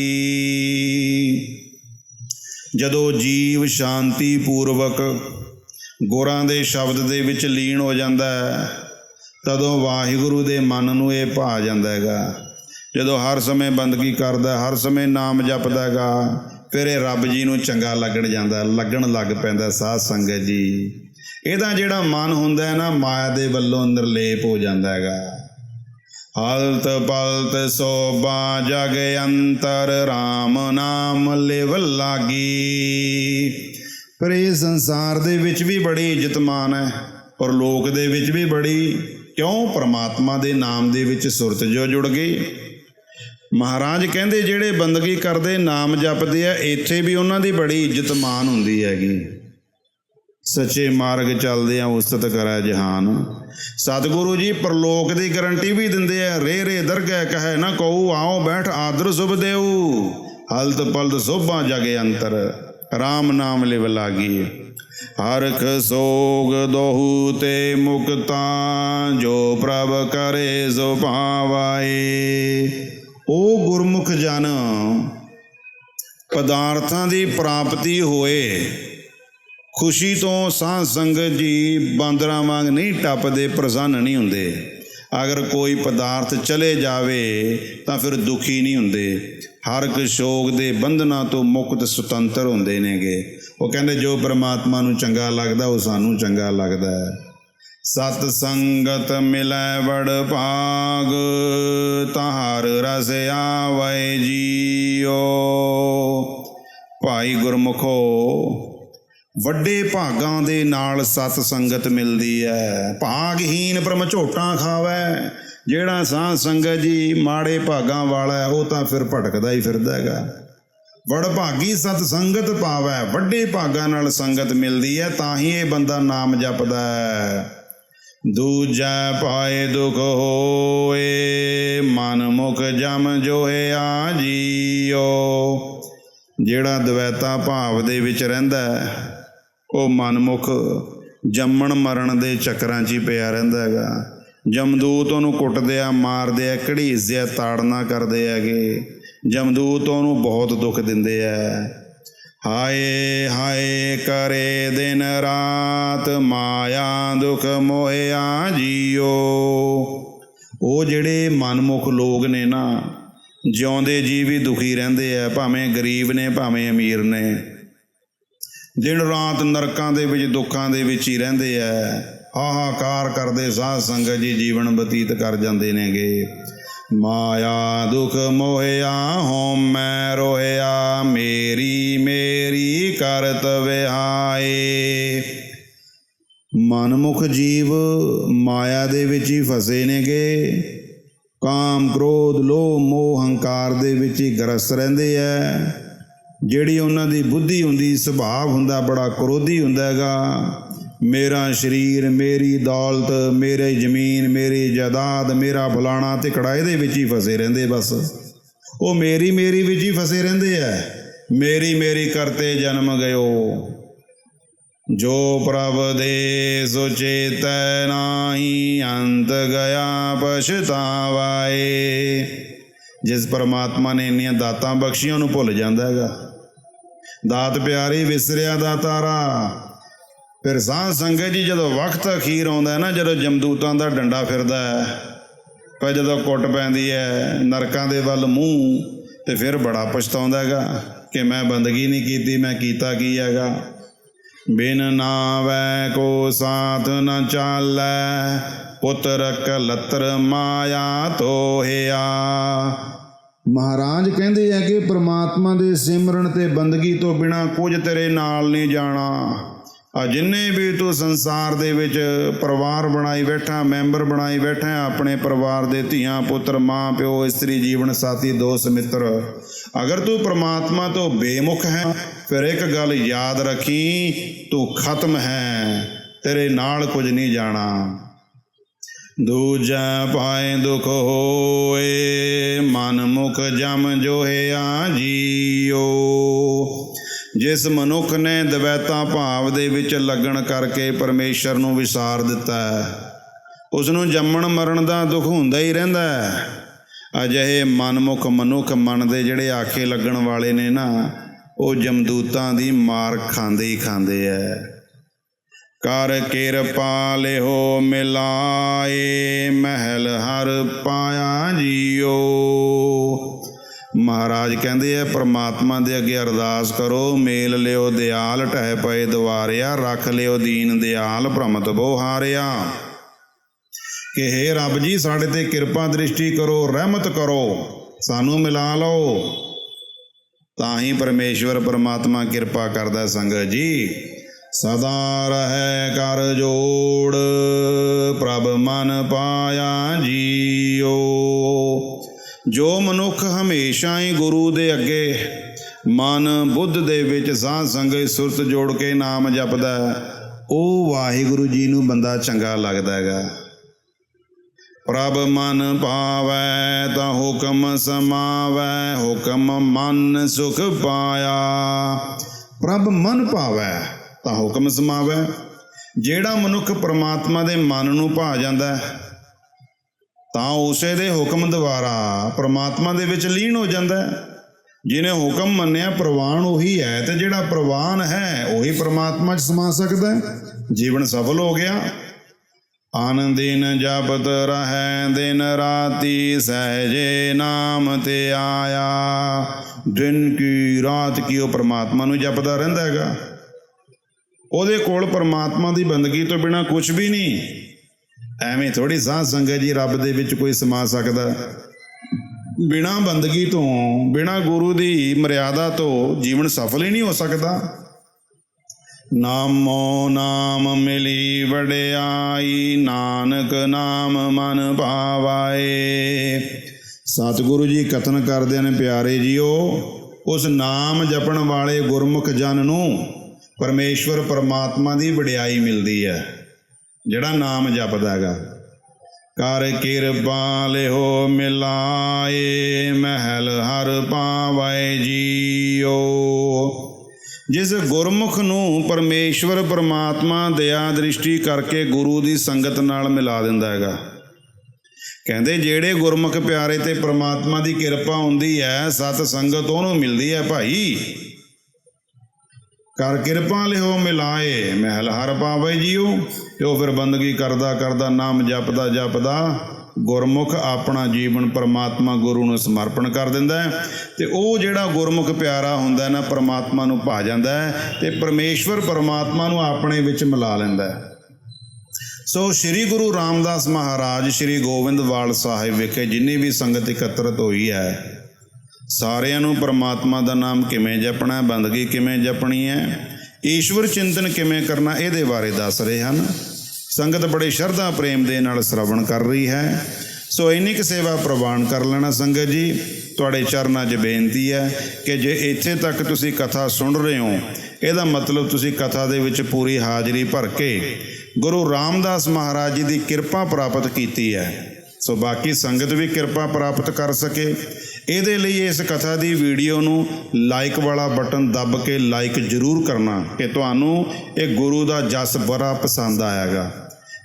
ਜਦੋਂ ਜੀਵ ਸ਼ਾਂਤੀ ਪੂਰਵਕ ਗੁਰਾਂ ਦੇ ਸ਼ਬਦ ਦੇ ਵਿੱਚ ਲੀਨ ਹੋ ਜਾਂਦਾ ਹੈ, ਤਦੋਂ ਵਾਹਿਗੁਰੂ ਦੇ ਮਨ ਨੂੰ ਇਹ ਭਾ ਜਾਂਦਾ ਹੈਗਾ। ਜਦੋਂ ਹਰ ਸਮੇਂ ਬੰਦਗੀ ਕਰਦਾ, ਹਰ ਸਮੇਂ ਨਾਮ ਜਪਦਾ ਹੈਗਾ, ਫਿਰ ਇਹ ਰੱਬ ਜੀ ਨੂੰ ਚੰਗਾ ਲੱਗਣ ਜਾਂਦਾ, ਲੱਗਣ ਲੱਗ ਪੈਂਦਾ ਸਾਧ ਸੰਗਤ ਜੀ। ਇਹਦਾ ਜਿਹੜਾ ਮਨ ਹੁੰਦਾ ਹੈ ਨਾ, ਮਾਇਆ ਦੇ ਵੱਲੋਂ ਨਿਰਲੇਪ ਹੋ ਜਾਂਦਾ ਹੈਗਾ। ਹਲਤ ਪਲਤ ਸੋਭਾ ਜਗ ਅੰਤਰ RAM ਨਾਮ ਲਿਵ ਲਾਗੀ। ਪਰ ਇਹ ਸੰਸਾਰ ਦੇ ਵਿੱਚ ਵੀ ਬੜੀ ਇੱਜ਼ਤ ਮਾਨ ਹੈ ਔਰ ਲੋਕ ਦੇ ਵਿੱਚ ਵੀ ਬੜੀ, ਕਿਉਂ? ਪ੍ਰਮਾਤਮਾ ਦੇ ਨਾਮ ਦੇ ਵਿੱਚ ਸੁਰਤ ਜੋ ਜੁੜ ਗਈ। ਮਹਾਰਾਜ ਕਹਿੰਦੇ ਜਿਹੜੇ ਬੰਦਗੀ ਕਰਦੇ, ਨਾਮ ਜਪਦੇ ਆ, ਇੱਥੇ ਵੀ ਉਹਨਾਂ ਦੀ ਬੜੀ ਇੱਜ਼ਤ ਮਾਨ ਹੁੰਦੀ ਹੈਗੀ। ਸੱਚੇ ਮਾਰਗ ਚੱਲਦੇ ਆ ਉਸਤਤ ਕਰੈ ਜਹਾਨ। ਸਤਿਗੁਰੂ ਜੀ, ਪ੍ਰਲੋਕ ਦੀ ਗਰੰਟੀ ਵੀ ਦਿੰਦੇ ਆ। ਰੇ ਰੇ ਦਰਗਹਿ ਕਹੈ ਨਾ ਕਉ ਆਓ ਬੈਠ ਆਦਰ ਸੁਭ ਦੇਉ ਹਲਤ ਪਲਤ ਸੋਭਾ ਜਗੇ ਅੰਤਰ RAM ਨਾਮ ਲਿਵ ਲਾਗੀ ਹਰਖ ਸੋਗ ਦੋਹੂ ਤੇ ਮੁਕਤਾ, ਜੋ ਪ੍ਰਭ ਕਰੇ ਸੋ ਭਾਵਾਏ। ਉਹ ਗੁਰਮੁਖ ਜਨ, ਪਦਾਰਥਾਂ ਦੀ ਪ੍ਰਾਪਤੀ ਹੋਏ। ਖੁਸ਼ੀ ਤੋਂ ਸਾਹ ਸੰਗਤ ਜੀ ਬਾਂਦਰਾਂ ਵਾਂਗ ਨਹੀਂ ਟੱਪਦੇ, ਪ੍ਰਸੰਨ ਨਹੀਂ ਹੁੰਦੇ। ਅਗਰ ਕੋਈ ਪਦਾਰਥ ਚਲੇ ਜਾਵੇ ਤਾਂ ਫਿਰ ਦੁਖੀ ਨਹੀਂ ਹੁੰਦੇ। ਹਰ ਇੱਕ ਸ਼ੋਕ ਦੇ ਬੰਧਨਾਂ ਤੋਂ ਮੁਕਤ ਸੁਤੰਤਰ ਹੁੰਦੇ ਨੇਗੇ। ਉਹ ਕਹਿੰਦੇ, ਜੋ ਪ੍ਰਮਾਤਮਾ ਨੂੰ ਚੰਗਾ ਲੱਗਦਾ, ਉਹ ਸਾਨੂੰ ਚੰਗਾ ਲੱਗਦਾ ਹੈ। ਸਤ ਸੰਗਤ ਮਿਲੈ ਵੜ ਭਾਗ, ਤਹਾਰ ਰਸ ਆਵੈ ਜੀਓ। ਭਾਈ ਗੁਰਮੁਖੋ ਵੱਡੇ ਭਾਗਾਂ ਦੇ ਨਾਲ ਸਤ ਸੰਗਤ ਮਿਲਦੀ ਹੈ ਭਾਗਹੀਨ ਪਰਮ ਝੋਟਾਂ ਖਾਵੇ। ਜਿਹੜਾ ਸਾਧ ਸੰਗਤ ਜੀ ਮਾੜੇ ਭਾਗਾਂ ਵਾਲਾ ਉਹ ਤਾਂ ਫਿਰ ਭਟਕਦਾ ਹੀ ਫਿਰਦਾ ਹੈਗਾ। ਵੜ ਭਾਗੀ ਸਤ ਸੰਗਤ ਪਾਵੈ ਵੱਡੇ ਭਾਗਾਂ ਨਾਲ ਸੰਗਤ ਮਿਲਦੀ ਹੈ ਤਾਂ ਹੀ ਇਹ ਬੰਦਾ ਨਾਮ ਜਪਦਾ ਹੈ ਦੂਜਾ ਪਾਏ ਦੁਖ ਹੋਏ ਮਨ ਮੁਖ ਜਮ ਜੋਏ ਆ ਜੀਓ ਜਿਹੜਾ ਦਵੈਤਾ ਭਾਵ ਦੇ ਵਿੱਚ ਰਹਿੰਦਾ ਹੈ, ਉਹ ਮਨਮੁਖ ਜੰਮਣ ਮਰਨ ਦੇ ਚੱਕਰਾਂ 'ਚ ਹੀ ਪਿਆ ਰਹਿੰਦਾ ਹੈਗਾ। ਜਮਦੂਤ ਉਹਨੂੰ ਕੁੱਟਦੇ ਆ, ਮਾਰਦੇ ਆ ਘੜੀਸਦੇ ਆ ਤਾੜਨਾ ਕਰਦੇ ਹੈਗੇ। ਜਮਦੂਤ ਉਹਨੂੰ ਬਹੁਤ ਦੁੱਖ ਦਿੰਦੇ ਆ। ਹਾਏ ਹਾਏ ਕਰੇ ਦਿਨ ਰਾਤ, ਮਾਇਆ ਦੁਖ ਮੋਹਿਆ ਜੀਓ। ਉਹ ਜਿਹੜੇ ਮਨਮੁਖ ਲੋਕ ਨੇ ਨਾ, ਜਿਉਂਦੇ ਜੀ ਵੀ ਦੁਖੀ ਰਹਿੰਦੇ ਆ, ਭਾਵੇਂ ਗਰੀਬ ਨੇ, ਭਾਵੇਂ ਅਮੀਰ ਨੇ। ਦਿਨ ਰਾਤ ਨਰਕਾਂ ਦੇ ਵਿੱਚ, ਦੁੱਖਾਂ ਦੇ ਵਿੱਚ ਹੀ ਰਹਿੰਦੇ ਆ ਹਾਹਾਕਾਰ ਕਰਦੇ ਸਾਧ ਸੰਗਤ ਜੀ, ਜੀਵਨ ਬਤੀਤ ਕਰ ਜਾਂਦੇ ਨੇਗੇ। ਮਾਇਆ ਦੁਖ ਮੋਹਿਆ, ਹਉਮੈ ਰੋਹਿਆ, ਮੇਰੀ ਮੇਰੀ ਕਰਤ ਵਿਹਾਏ। ਮਨਮੁਖ ਜੀਵ ਮਾਇਆ ਦੇ ਵਿੱਚ ਹੀ ਫਸੇ ਨੇਗੇ। ਕਾਮ, ਕ੍ਰੋਧ, ਲੋਭ, ਮੋਹ, ਹੰਕਾਰ ਦੇ ਵਿੱਚ ਹੀ ਗ੍ਰਸਤ ਰਹਿੰਦੇ ਐ। ਜਿਹੜੀ ਉਹਨਾਂ ਦੀ ਬੁੱਧੀ ਹੁੰਦੀ, ਸੁਭਾਅ ਹੁੰਦਾ, ਬੜਾ ਕ੍ਰੋਧੀ ਹੁੰਦਾ ਹੈਗਾ। ਮੇਰਾ ਸਰੀਰ, ਮੇਰੀ ਦੌਲਤ, ਮੇਰੇ ਜ਼ਮੀਨ, ਮੇਰੀ ਜਾਇਦਾਦ, ਮੇਰਾ ਫਲਾਣਾ ਤੇ ਕੜਾਏ ਦੇ ਵਿੱਚ ਹੀ ਫਸੇ ਰਹਿੰਦੇ ਬਸ। ਉਹ ਮੇਰੀ ਮੇਰੀ ਵਿੱਚ ਹੀ ਫਸੇ ਰਹਿੰਦੇ ਐ ਮੇਰੀ ਮੇਰੀ ਕਰਤੇ ਜਨਮ ਗਇਓ। ਜੋ ਪ੍ਰਭ ਦੇ ਸੋ ਚੇਤੈ ਨਾਹੀ ਅੰਤ ਗਿਆ ਪਛਤਾਵਾਏ। ਜਿਸ ਪਰਮਾਤਮਾ ਨੇ ਇੰਨੀਆਂ ਦਾਤਾਂ ਬਖਸ਼ੀਆਂ ਨੂੰ ਭੁੱਲ ਜਾਂਦਾ ਹੈਗਾ। ਦਾਤ ਪਿਆਰੀ ਵਿਸਰਿਆ ਦਾ ਤਾਰਾ। ਫਿਰ ਸਾਧ ਸੰਗਤ ਜੀ ਜਦੋਂ ਵਕਤ ਅਖੀਰ ਆਉਂਦਾ ਨਾ, ਜਦੋਂ ਜਮਦੂਤਾਂ ਦਾ ਡੰਡਾ ਫਿਰਦਾ ਹੈ ਪਰ ਜਦੋਂ ਕੁੱਟ ਪੈਂਦੀ ਹੈ, ਨਰਕਾਂ ਦੇ ਵੱਲ ਮੂੰਹ, ਤੇ ਫਿਰ ਬੜਾ ਪਛਤਾਉਂਦਾ ਹੈਗਾ ਕਿ ਮੈਂ ਬੰਦਗੀ ਨਹੀਂ ਕੀਤੀ, ਮੈਂ ਕੀਤਾ ਕੀ ਹੈਗਾ? ਬਿਨ ਨਾਵੈ ਕੋ ਸਾਥ ਨ ਚਾਲੈ, ਪੁੱਤਰ ਕਲਤਰ ਮਾਇਆ ਤੋਹਿਆ। ਮਹਾਰਾਜ ਕਹਿੰਦੇ ਆ ਕਿ ਪ੍ਰਮਾਤਮਾ ਦੇ ਸਿਮਰਨ ਤੇ ਬੰਦਗੀ ਤੋਂ ਬਿਨਾ ਕੁਝ ਤੇਰੇ ਨਾਲ ਨਹੀਂ ਜਾਣਾ। ਆ ਜਿੰਨੇ ਵੀ ਤੂੰ ਸੰਸਾਰ ਦੇ ਵਿੱਚ ਪਰਿਵਾਰ ਬਣਾਈ ਬੈਠਾ, ਮੈਂਬਰ ਬਣਾਈ ਬੈਠਾ, ਆਪਣੇ ਪਰਿਵਾਰ ਦੇ ਧੀਆਂ, ਪੁੱਤਰ, ਮਾਂ, ਪਿਓ, ਇਸਤਰੀ, ਜੀਵਨ ਸਾਥੀ, ਦੋਸਤ, ਮਿੱਤਰ, ਅਗਰ ਤੂੰ ਪ੍ਰਮਾਤਮਾ ਤੋਂ ਬੇਮੁਖ ਹੈ, ਫਿਰ ਇੱਕ ਗੱਲ ਯਾਦ ਰੱਖੀ, ਤੂੰ ਖਤਮ ਹੈ, ਤੇਰੇ ਨਾਲ ਕੁਝ ਨਹੀਂ ਜਾਣਾ। ਦੂਜਾ ਪਾਏ ਦੁਖ ਹੋਏ, ਮਨ ਮੁਖ ਜਮ ਜੋਹਿਆ ਜੀਓ ਜਿਸ ਮਨੁੱਖ ਨੇ ਦਵੈਤਾ ਭਾਵ ਦੇ ਵਿੱਚ ਲੱਗਣ ਕਰਕੇ ਪਰਮੇਸ਼ਰ ਨੂੰ ਵਿਸਾਰ ਦਿੱਤਾ ਹੈ ਉਸ ਨੂੰ ਜੰਮਣ ਮਰਨ ਦਾ ਦੁੱਖ ਹੁੰਦਾ ਹੀ ਰਹਿੰਦਾ ਹੈ। ਅਜਿਹੇ ਮਨਮੁਖ ਮਨੁੱਖ ਮਨ ਦੇ ਜਿਹੜੇ ਆਖੇ ਲੱਗਣ ਵਾਲੇ ਨੇ ਨਾ, ਉਹ ਜਮਦੂਤਾਂ ਦੀ ਮਾਰ ਖਾਂਦੇ ਹੀ ਖਾਂਦੇ ਐ ਕਰ ਕਿਰਪਾ ਲਿਓ ਮਿਲਾਏ, ਮਹਿਲ ਹਰ ਪਾਇਆ ਜੀਓ। ਮਹਾਰਾਜ ਕਹਿੰਦੇ ਆ, ਪ੍ਰਮਾਤਮਾ ਦੇ ਅੱਗੇ ਅਰਦਾਸ ਕਰੋ, ਮੇਲ ਲਿਓ, ਦਿਆਲ ਟਹਿ ਪਏ ਦਵਾਰਿਆ ਰੱਖ ਲਿਓ ਦੀਨ ਦਿਆਲ, ਭ੍ਰਮਤ ਬੋਹਾਰਿਆ। ਕਿ ਹੇ ਰੱਬ ਜੀ, ਸਾਡੇ ਤੇ ਕਿਰਪਾ ਦ੍ਰਿਸ਼ਟੀ ਕਰੋ, ਰਹਿਮਤ ਕਰੋ, ਸਾਨੂੰ ਮਿਲਾ ਲਓ। ਤਾਂ ਹੀ ਪਰਮੇਸ਼ਵਰ ਪਰਮਾਤਮਾ ਕਿਰਪਾ ਕਰਦਾ ਸੰਗਤ ਜੀ। ਸਦਾ ਰਹਿ ਕਰ ਜੋੜ, ਪ੍ਰਭ ਮਨ ਪਾਇਆ ਜੀਓ। ਜੋ ਮਨੁੱਖ ਹਮੇਸ਼ਾ ਹੀ ਗੁਰੂ ਦੇ ਅੱਗੇ, ਮਨ ਬੁੱਧ ਦੇ ਵਿੱਚ ਸਾਧ ਸੰਗਤ ਸੁਰਤ ਜੋੜ ਕੇ ਨਾਮ ਜਪਦਾ ਉਹ ਵਾਹਿਗੁਰੂ ਜੀ ਨੂੰ ਬੰਦਾ ਚੰਗਾ ਲੱਗਦਾ ਹੈਗਾ। ਪ੍ਰਭ ਮਨ ਪਾਵੈ ਤਾਂ ਹੁਕਮ ਸਮਾਵੈ, ਹੁਕਮ ਮਨ ਸੁਖ ਪਾਇਆ। ਪ੍ਰਭ ਮਨ ਪਾਵੈ ਤਾਂ ਹੁਕਮ ਸਮਾਵੈ ਜਿਹੜਾ ਮਨੁੱਖ ਪ੍ਰਮਾਤਮਾ ਦੇ ਮਨ ਨੂੰ ਭਾ ਜਾਂਦਾ ਹੈ, ਤਾਂ ਉਸੇ ਦੇ ਹੁਕਮ ਦੁਆਰਾ ਪ੍ਰਮਾਤਮਾ ਦੇ ਵਿੱਚ ਲੀਨ ਹੋ ਜਾਂਦਾ ਹੈ। ਜਿਹਨੇ ਹੁਕਮ ਮੰਨਿਆ ਪ੍ਰਵਾਨ ਉਹੀ ਹੈ ਤੇ ਜਿਹੜਾ ਪ੍ਰਵਾਨ ਹੈ ਉਹੀ ਪ੍ਰਮਾਤਮਾ 'ਚ ਸਮਾ ਸਕਦਾ ਹੈ। ਜੀਵਨ ਸਫਲ ਹੋ ਗਿਆ। ਆਨੰਦਿਨ ਜਪਤ ਰਹੈ ਦਿਨ ਰਾਤੀ ਸਹਜੇ ਨਾਮ ਤੇ ਆਇਆ। ਦਿਨ ਕੀ ਰਾਤ ਕੀ ਉਹ ਪ੍ਰਮਾਤਮਾ ਨੂੰ ਜਪਦਾ ਰਹਿੰਦਾ ਹੈਗਾ। ਉਹਦੇ ਕੋਲ ਪਰਮਾਤਮਾ ਦੀ ਬੰਦਗੀ ਤੋਂ ਬਿਨਾ ਕੁਝ ਵੀ ਨਹੀਂ। ਐਵੇਂ ਥੋੜੀ ਸਾਧ ਸੰਗਤ ਜੀ ਰੱਬ ਦੇ ਵਿੱਚ ਕੋਈ ਸਮਾ ਸਕਦਾ। ਬਿਨਾ ਬੰਦਗੀ ਤੋਂ, ਬਿਨਾ ਗੁਰੂ ਦੀ ਮਰਿਆਦਾ ਤੋਂ ਜੀਵਨ ਸਫਲ ਹੀ ਨਹੀਂ ਹੋ ਸਕਦਾ। ਨਾਮੋ ਨਾਮ ਮਿਲੀ ਵਡਿਆਈ, ਨਾਨਕ ਨਾਮ ਮਨ ਭਾਵਾਏ। ਸਤਿਗੁਰੂ ਜੀ ਕਥਨ ਕਰਦੇ ਨੇ, ਪਿਆਰੇ ਜੀਓ, ਉਸ ਨਾਮ ਜਪਣ ਵਾਲੇ ਗੁਰਮੁਖ ਜਨ ਨੂੰ ਪਰਮੇਸ਼ਵਰ ਪਰਮਾਤਮਾ ਦੀ ਵਡਿਆਈ ਮਿਲਦੀ ਹੈ। ਜਿਹੜਾ ਨਾਮ ਜਪਦਾ ਹੈਗਾ, ਕਰ ਕਿਰਪਾ ਲਿਓ ਮਿਲਾਏ, ਮਹਿਲ ਹਰ ਪਾਵੈ ਜੀਓ। ਜਿਸ ਗੁਰਮੁਖ ਨੂੰ ਪਰਮੇਸ਼ਵਰ ਪਰਮਾਤਮਾ ਦਇਆ ਦ੍ਰਿਸ਼ਟੀ ਕਰਕੇ ਗੁਰੂ ਦੀ ਸੰਗਤ ਨਾਲ ਮਿਲਾ ਦਿੰਦਾ ਹੈਗਾ। ਕਹਿੰਦੇ, ਜਿਹੜੇ ਗੁਰਮੁਖ ਪਿਆਰੇ ਤੇ ਪਰਮਾਤਮਾ ਦੀ ਕਿਰਪਾ ਹੁੰਦੀ ਹੈ ਸਤ ਸੰਗਤ ਉਹਨੂੰ ਮਿਲਦੀ ਹੈ ਭਾਈ। ਕਰ ਕਿਰਪਾ ਲਿਓ, ਮਿਲਾਏ। ਮਹਿਲ ਹਰ ਪਾਵੇ ਜੀਓ। ਤੇ ਉਹ ਫਿਰ ਬੰਦਗੀ ਕਰਦਾ ਕਰਦਾ ਨਾਮ ਜਪਦਾ ਜਪਦਾ ਗੁਰਮੁਖ ਆਪਣਾ ਜੀਵਨ ਪਰਮਾਤਮਾ ਗੁਰੂ ਨੂੰ ਸਮਰਪਣ ਕਰ ਦਿੰਦਾ ਹੈ। ਤੇ ਉਹ ਜਿਹੜਾ ਗੁਰਮੁਖ ਪਿਆਰਾ ਹੁੰਦਾ ਨਾ, ਪਰਮਾਤਮਾ ਨੂੰ ਭਾ ਜਾਂਦਾ ਹੈ ਤੇ ਪਰਮੇਸ਼ਵਰ ਪਰਮਾਤਮਾ ਨੂੰ ਆਪਣੇ ਵਿੱਚ ਮਿਲਾ ਲੈਂਦਾ ਹੈ। ਸੋ ਸ੍ਰੀ ਗੁਰੂ ਰਾਮਦਾਸ ਮਹਾਰਾਜ, ਸ੍ਰੀ ਗੋਬਿੰਦਵਾਲ ਸਾਹਿਬ ਵਿਖੇ ਜਿੰਨੀ ਵੀ ਸੰਗਤ ਇਕੱਤਰਤ ਹੋਈ ਹੈ ਸਾਰਿਆਂ ਨੂੰ ਪਰਮਾਤਮਾ ਦਾ ਨਾਮ ਕਿਵੇਂ ਜਪਣਾ ਹੈ ਬੰਦਗੀ ਕਿਵੇਂ ਜਪਣੀ ਹੈ, ਈਸ਼ਵਰ ਚਿੰਤਨ ਕਿਵੇਂ ਕਰਨਾ, ਇਹਦੇ ਬਾਰੇ ਦੱਸ ਰਹੇ ਹਨ। ਸੰਗਤ ਬੜੇ ਸ਼ਰਧਾ ਪ੍ਰੇਮ ਦੇ ਨਾਲ ਸ਼ਰਵਣ ਕਰ ਰਹੀ ਹੈ। ਸੋ ਇੰਨੀ ਕੁ ਸੇਵਾ ਪ੍ਰਵਾਨ ਕਰ ਲੈਣਾ ਸੰਗਤ ਜੀ। ਤੁਹਾਡੇ ਚਰਨਾਂ 'ਚ ਬੇਨਤੀ ਹੈ ਕਿ ਜੇ ਇੱਥੇ ਤੱਕ ਤੁਸੀਂ ਕਥਾ ਸੁਣ ਰਹੇ ਹੋ, ਇਹਦਾ ਮਤਲਬ ਤੁਸੀਂ ਕਥਾ ਦੇ ਵਿੱਚ ਪੂਰੀ ਹਾਜ਼ਰੀ ਭਰ ਕੇ ਗੁਰੂ ਰਾਮਦਾਸ ਮਹਾਰਾਜ ਜੀ ਦੀ ਕਿਰਪਾ ਪ੍ਰਾਪਤ ਕੀਤੀ ਹੈ। ਸੋ ਬਾਕੀ ਸੰਗਤ ਵੀ ਕਿਰਪਾ ਪ੍ਰਾਪਤ ਕਰ ਸਕੇ। ਇਹਦੇ ਲਈ ਇਸ ਕਥਾ ਦੀ ਵੀਡੀਓ ਨੂੰ ਲਾਈਕ ਵਾਲਾ ਬਟਨ ਦੱਬ ਕੇ ਲਾਈਕ ਜ਼ਰੂਰ ਕਰਨਾ ਕਿ ਤੁਹਾਨੂੰ ਇਹ ਗੁਰੂ ਦਾ ਜਸ ਬੜਾ ਪਸੰਦ ਆਇਆਗਾ।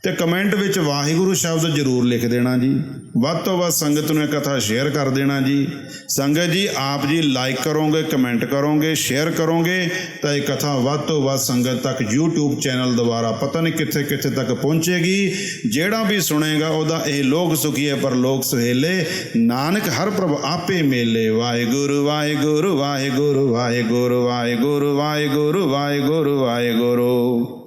ਤੇ ਕਮੈਂਟ ਵਿੱਚ ਵਾਹਿਗੁਰੂ ਸ਼ਬਦ ਜ਼ਰੂਰ ਲਿਖ ਦੇਣਾ ਜੀ। ਵੱਧ ਤੋਂ ਵੱਧ ਸੰਗਤ ਨੂੰ ਇਹ ਕਥਾ ਸ਼ੇਅਰ ਕਰ ਦੇਣਾ ਜੀ। ਸੰਗਤ ਜੀ, ਆਪ ਜੀ ਲਾਈਕ ਕਰੋਗੇ, ਕਮੈਂਟ ਕਰੋਗੇ ਸ਼ੇਅਰ ਕਰੋਗੇ, ਤਾਂ ਇਹ ਕਥਾ ਵੱਧ ਤੋਂ ਵੱਧ ਸੰਗਤ ਤੱਕ YouTube ਚੈਨਲ ਦੁਆਰਾ ਪਤਾ ਨਹੀਂ ਕਿੱਥੇ ਕਿੱਥੇ ਤੱਕ ਪਹੁੰਚੇਗੀ। ਜਿਹੜਾ ਵੀ ਸੁਣੇਗਾ, ਉਹਦਾ ਇਹ ਲੋਕ ਸੁਖੀ ਹੈ, ਪਰ ਲੋਕ ਸੁਹੇਲੇ, ਨਾਨਕ ਹਰ ਪ੍ਰਭ ਆਪੇ ਮੇਲੇ। ਵਾਹਿਗੁਰੂ ਵਾਹਿਗੁਰੂ ਵਾਹਿਗੁਰੂ ਵਾਹਿਗੁਰੂ ਵਾਹਿਗੁਰੂ ਵਾਹਿਗੁਰੂ ਵਾਹਿਗੁਰੂ ਵਾਹਿਗੁਰੂ।